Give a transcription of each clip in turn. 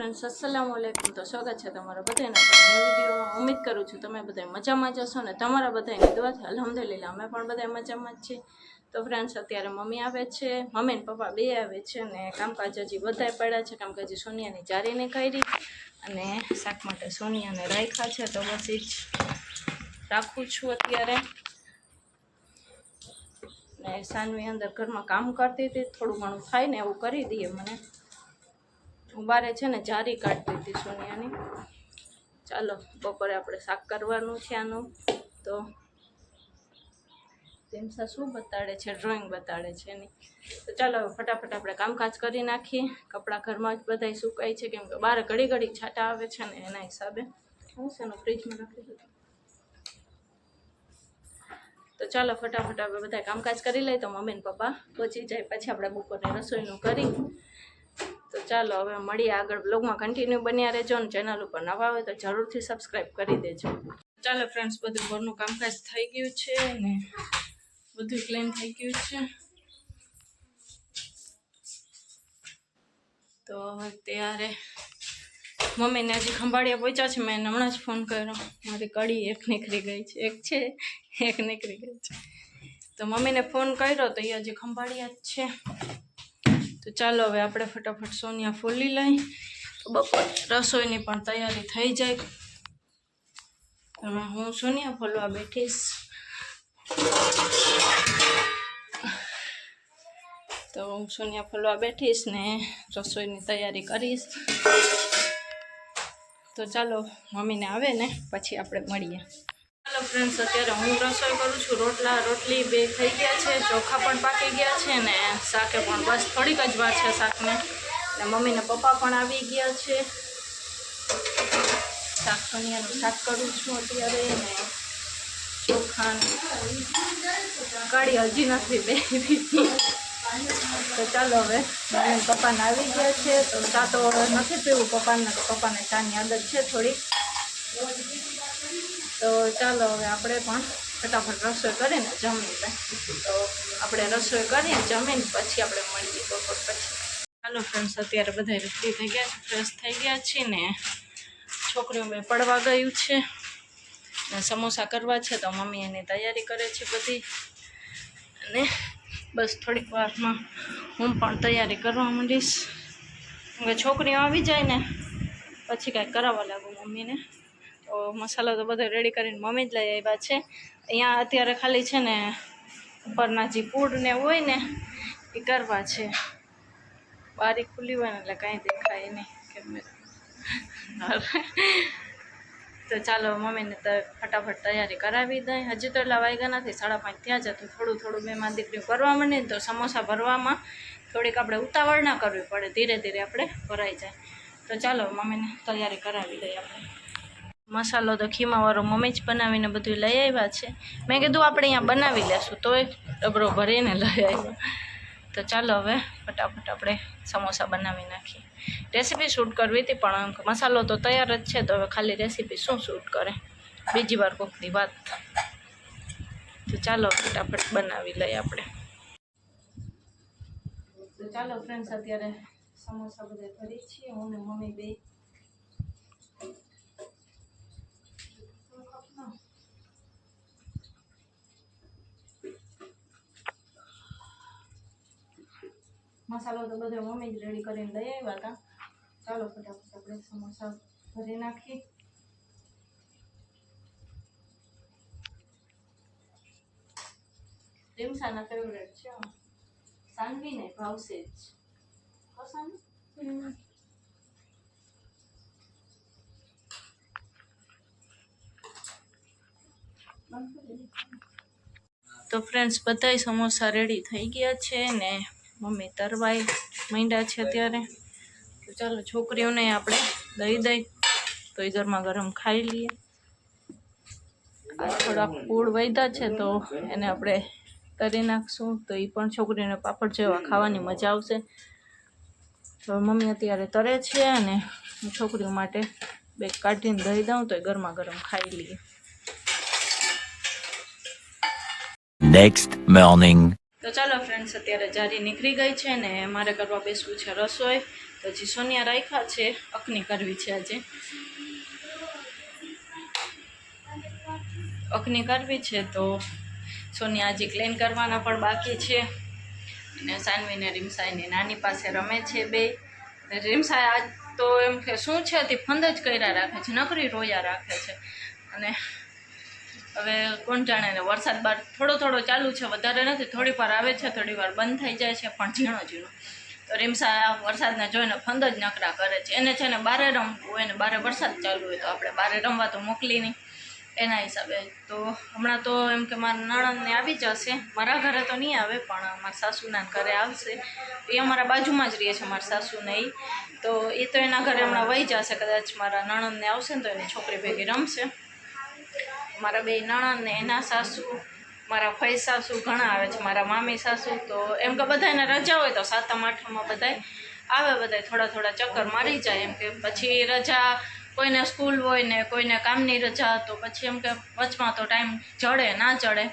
Friends અસલામ વાલેકુમ તો સ્વાગત છે તમારા બધાના નવા વિડીયોમાં ઉમ્મીદ કરું છું તમે બધા મજામાં જ હશો ને તમારા બધાની દુઆથી અલહમદુલિલ્લા અમે પણ બધા મજામાં જ છીએ. તો ફ્રેન્ડ્સ અત્યારે મમ્મી આવે છે, મમ્મી ને પપ્પા બે આવે છે ને કામકાજ હજી બધાય પડ્યા છે. કામકાજ સોનિયાની જારીને કરી અને શાક માટે સોનિયાને રાખ્યા છે. તો બસ જ રાખું છું અત્યારે. ને સાંજની અંદર ઘરમાં કામ કરતી હતી, થોડું ઘણું થાય ને એવું કરી દઈએ મને. બારે છે ને જારી કાઢતી હતી સોનિયાની. ચાલો, બપોરે આપણે શાક કરવાનું છે આનું. તો તેમસા શું બતાડે છે? ડ્રોઈંગ બતાડે છે એની. તો ચાલો ફટાફટ આપણે કામકાજ કરી નાખીએ. કપડાં ઘરમાં જ બધાય સુકાય છે, કેમ કે બહાર ઘડી ઘડી છાંટા આવે છે ને, એના હિસાબે. હું છે એનું? ફ્રીજમાં રાખી દીધું. તો ચાલો, ફટાફટ આપણે બધા કામકાજ કરી લઈએ. તો મમ્મી ને પપ્પા પહોંચી જાય. પછી આપણે બપોરની રસોઈનું કરી તો ચાલો હવે મળીએ આગળ બ્લોગમાં કન્ટિન્યુ બન્યા રહેજો અને ચેનલ ઉપર નવા હોય તો જરૂરથી સબસ્ક્રાઈબ કરી દેજો. ચાલો ફ્રેન્ડ્સ બધું ઘરનું કામકાજ થઈ ગયું છે ને બધું ક્લીન થઈ ગયું છે. તો હવે ત્યારે મમ્મીને હજી ખંભાળિયા પહોંચ્યા છે, મેં હમણાં જ ફોન કર્યો. મારી કડી એક નીકળી ગઈ છે, એક છે, એક નીકળી ગઈ છે. તો મમ્મીને ફોન કર્યો તો એ હજી ખંભાળિયા જ છે. તો ચાલો હવે આપણે ફટાફટ સોનિયા ફોલી લઈ. તો બપોર રસોઈની પણ તૈયારી થઈ જાય. હવે હું સોનિયા ફોલવા બેઠીશ. તો હું સોનિયા ફોલવા બેઠીશ ને રસોઈની તૈયારી કરીશ. તો ચાલો મમ્મીને આવે ને, પછી આપણે મળીએ. ચાલો ફ્રેન્ડ્સ અત્યારે હું રસોઈ કરું છું. રોટલા, રોટલી બે થઈ ગયા છે. ચોખા પણ પાકી ગયા છે ને શાકે પણ બસ થોડીક જ વાર છે શાકને. ને મમ્મી ને પપ્પા પણ આવી ગયા છે. શાક કનિયાનું શાક કરું છું અત્યારે ને ચોખા કાઢી હજી નથી બે તો ચાલો હવે મમ્મી પપ્પાને આવી ગયા છે. તો ચા તો નથી પીવું. પપ્પાને પપ્પાને ચાની આદત છે થોડી તો ચાલો હવે આપણે પણ ફટાફટ રસોઈ કરીને જમી લઈએ તો આપણે રસોઈ કરીએ જમીને પછી આપણે મળીએ બપોર પછી. ચાલો ફ્રેન્ડ્સ અત્યારે બધા રેડી થઈ ગયા છે ફ્રેશ થઈ ગયા છે ને છોકરીઓ મેં પડવા ગયું છે. ને સમોસા કરવા છે તો મમ્મી એની તૈયારી કરે છે બધી. અને બસ થોડીક વારમાં હું પણ તૈયારી કરવા માંડીશ. કે છોકરીઓ આવી જાય ને, પછી કાંઈક કરાવવા લાગુ મમ્મીને. તો મસાલો તો બધો રેડી કરીને મમ્મી જ લઈ આવ્યા છે. અહીંયા અત્યારે ખાલી છે ને ઉપરના જે પૂડ ને હોય ને એ કરવા છે. બારી ખુલ્લી હોય ને એટલે કાંઈ દેખાય નહીં કેમેરા તો ચાલો મમ્મીને તો ફટાફટ તૈયારી કરાવી દઈ. હજી તો એટલા વાગ્યા નથી, સાડા પાંચ થયા જ હતું થોડું થોડું બે માં દીકરી કરવા માંડે તો સમોસા ભરવામાં થોડીક આપણે ઉતાવળ ના કરવી પડે, ધીરે ધીરે આપણે ભરાઈ જાય. તો ચાલો મમ્મીને તૈયારી કરાવી દઈએ આપણે. મસાલો તો ખીમાવાળો મમ્મી જ બનાવીને બધું લઈ આવ્યા છે. મેં કીધું આપણે અહીંયા બનાવી લેશું, તોય ડબરો ભરીને લઈ આવ્યો. તો ચાલો હવે ફટાફટ આપણે સમોસા બનાવી નાખીએ. રેસીપી શૂટ કરવી હતી, પણ મસાલો તો તૈયાર જ છે, તો હવે ખાલી રેસીપી શું શૂટ કરે? બીજી વાર કોકની વાત. તો ચાલો ફટાફટ બનાવી લઈએ આપણે. તો ચાલો ફ્રેન્ડ્સ અત્યારે સમોસા બધા ભરી છીએ, હું ને મમ્મી બે. મસાલો તો બધો મમ્મી જ રેડી કરીને લઈ આવ્યા હતા. ચાલો ફટાફટ આપણે સમોસા ભરી નાખીએ. રીમસાના ફેવરેટ છે સાનવીને ભાવશે જ. તો ફ્રેન્ડ્સ બધાય સમોસા રેડી થઈ ગયા છે ને મમ્મી તરવાઈ મીંડા છે અત્યારે. તો ચાલો છોકરીઓને આપણે દઈ દઈ. તો એ ગરમા ગરમ ખાઈ લઈએ. થોડાક ફૂડ વધ્યા છે તો એને આપણે તરી નાખશું. તો એ પણ છોકરીઓને પાપડ જેવા ખાવાની મજા આવશે. તો મમ્મી અત્યારે તરે છે અને હું છોકરીઓ માટે બે કાઢીને દઈ દઉં તો એ ગરમા ગરમ ખાઈ લઈએ. Next morning. તો ચાલો ફ્રેન્ડ્સ અત્યારે જારી નીકળી ગઈ છે ને મારે કરવા બેસવું છે રસોઈ. તો જે સોનિયા રાખ્યા છે અકની કરવી છે આજે. અકની કરવી છે તો સોનિયા હજી ક્લીન કરવાના પણ બાકી છે. અને સાનવીને રીમસાઈની નાની પાસે રમે છે બે. રીમસાઈ આજ તો એમ કે શું છે તે ફંદ જ કર્યા રાખે છે, નકરી રોયા રાખે છે. અને હવે કોણ જાણે ને વરસાદ બાર થોડો થોડો ચાલુ છે, વધારે નથી, થોડી વાર આવે છે, થોડી વાર બંધ થઈ જાય છે, પણ ઝીણો ઝીણો. તો રીમસા વરસાદને જોઈને ફંદ જ નકરા કરે છે. એને છે ને બારે રમવું હોય ને બારે વરસાદ ચાલુ હોય તો આપણે બારે રમવા તો મોકલી નહીં. એના હિસાબે તો હમણાં તો એમ કે મારા નણંદને આવી જશે. મારા ઘરે તો નહીં આવે, પણ મારા સાસુના ઘરે આવશે. એ અમારા બાજુમાં જ રહે છે, મારા સાસુને એ તો એ તો એના ઘરે હમણાં વહી જશે, કદાચ મારા નણંદને આવશે ને તો એની છોકરી ભેગી રમશે. મારા બે નણંદ ને એના સાસુ, મારા ફઈ સાસુ ઘણા આવે છે, મારા મામી સાસુ તો એમ કે બધાને રજા હોય તો સાતમ, આઠમમાં બધાય આવે, બધાય થોડા થોડા ચક્કર મારી જાય એમ કે પછી રજા કોઈને સ્કૂલ હોય ને કોઈને કામની રજા તો પછી એમ કે વચમાં તો ટાઈમ જડે, ના જડે.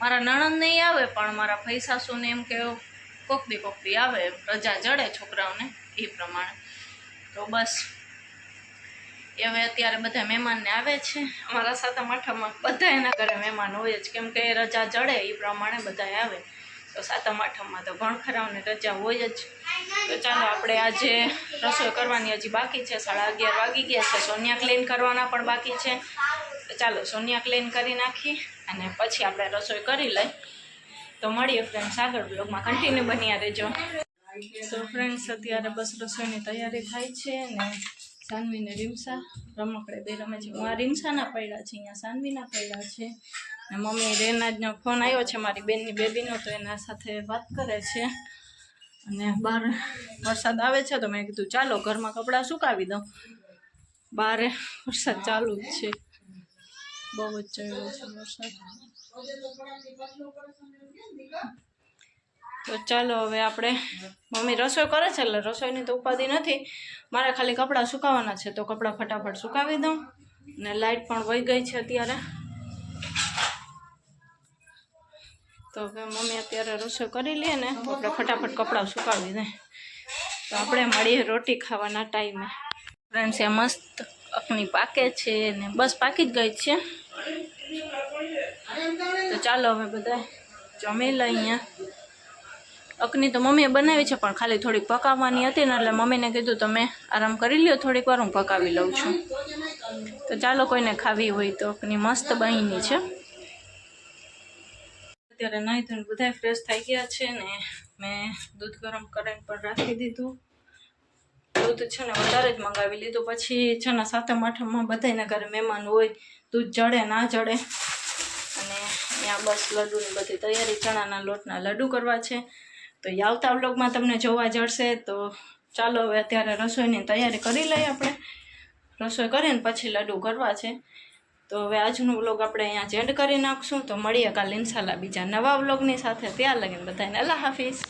મારા નણંદ નહીં આવે પણ મારા ફઈ સાસુને એમ કે કોકદી કોકદી આવે, રજા જડે છોકરાઓને એ પ્રમાણે. તો બસ. એ હવે અત્યારે બધા મહેમાનને આવે છે. અમારા સાતમ આઠમમાં બધા એના ઘરે મહેમાન હોય જ. કેમ કે રજા જડે, એ પ્રમાણે બધા આવે. તો સાતમ, આઠમમાં તો ઘણ ખરાઓને રજા હોય જ. તો ચાલો આપણે આજે રસોઈ કરવાની હજી બાકી છે. સાડા અગિયાર વાગી ગયા છે. સોનિયા ક્લીન કરવાના પણ બાકી છે. તો ચાલો સોનિયા ક્લીન કરી નાખી અને પછી આપણે રસોઈ કરી લઈ. તો મળીએ ફ્રેન્ડ્સ આગળ બ્લોગમાં કન્ટિન્યુ બન્યા રહેજો. તો ફ્રેન્ડ્સ અત્યારે બસ રસોઈની તૈયારી થાય છે ને સાનવીને રીમસા રમકડે બે રમે છે. હું આ રીમસાના પડ્યા છે, અહીંયા સાનવીના પડ્યા છે. ને મમ્મી રેનાજનો ફોન આવ્યો છે, મારી બેનની બેબીનો, તો એના સાથે વાત કરે છે. અને બહાર વરસાદ આવે છે, તો મેં કીધું, ચાલો ઘરમાં કપડાં સુકાવી દઉં. બહાર વરસાદ ચાલુ જ છે. બહુ જ ચડ્યો છે વરસાદ. તો ચાલો હવે આપણે મમ્મી રસોઈ કરે છે એટલે રસોઈની તો ઉપાધિ નથી. મારે ખાલી કપડાં સુકાવવાના છે તો કપડાં ફટાફટ સુકાવી દઉં ને લાઇટ પણ વહી ગઈ છે અત્યારે. તો હવે મમ્મી અત્યારે રસોઈ કરી લઈએ ને આપણે ફટાફટ કપડાં સુકાવી દે. તો આપણે મળીએ રોટી ખાવાના ટાઈમે. ફ્રેન્ડ્સ એ મસ્ત અખની પાકે છે ને બસ પાકી જ ગઈ છે. તો ચાલો હવે બધા જમી લઈએ. અકની તો મમ્મીએ બનાવી છે, પણ ખાલી થોડીક પકાવવાની હતી ને, એટલે મમ્મીને કીધું તમે આરામ કરી લ્યો, થોડીક વાર હું પકાવી લઉં છું. તો ચાલો કોઈને ખાવી હોય તો અકની મસ્ત બહીની છે. અત્યારે નાહી ધોઈને બધા ફ્રેશ થઈ ગયા છે ને, મેં દૂધ ગરમ કરીને પણ રાખી દીધું. દૂધ છે ને વધારે જ મંગાવી લીધું. પછી છે ને સાતમ, આઠમમાં બધાના ઘરે મહેમાન હોય, દૂધ જડે, ના જડે. અને અહીંયા બસ લડ્ડુની બધી તૈયારી, ચણાના લોટના લડ્ડુ કરવા છે. તો એ આવતા વ્લોગમાં તમને જોવા જડશે, તો ચાલો હવે અત્યારે રસોઈની તૈયારી કરી લઈએ આપણે. રસોઈ કરીને પછી લડ્ડુ કરવા છે. તો હવે આજનો વ્લોગ આપણે અહીંયા જ કરી નાખશું. તો મળીએ કાલે ઇન્શાલ્લાહ બીજા નવા વ્લોગની સાથે. ત્યાં લગીને બધાને અલ્લાહ હાફિઝ.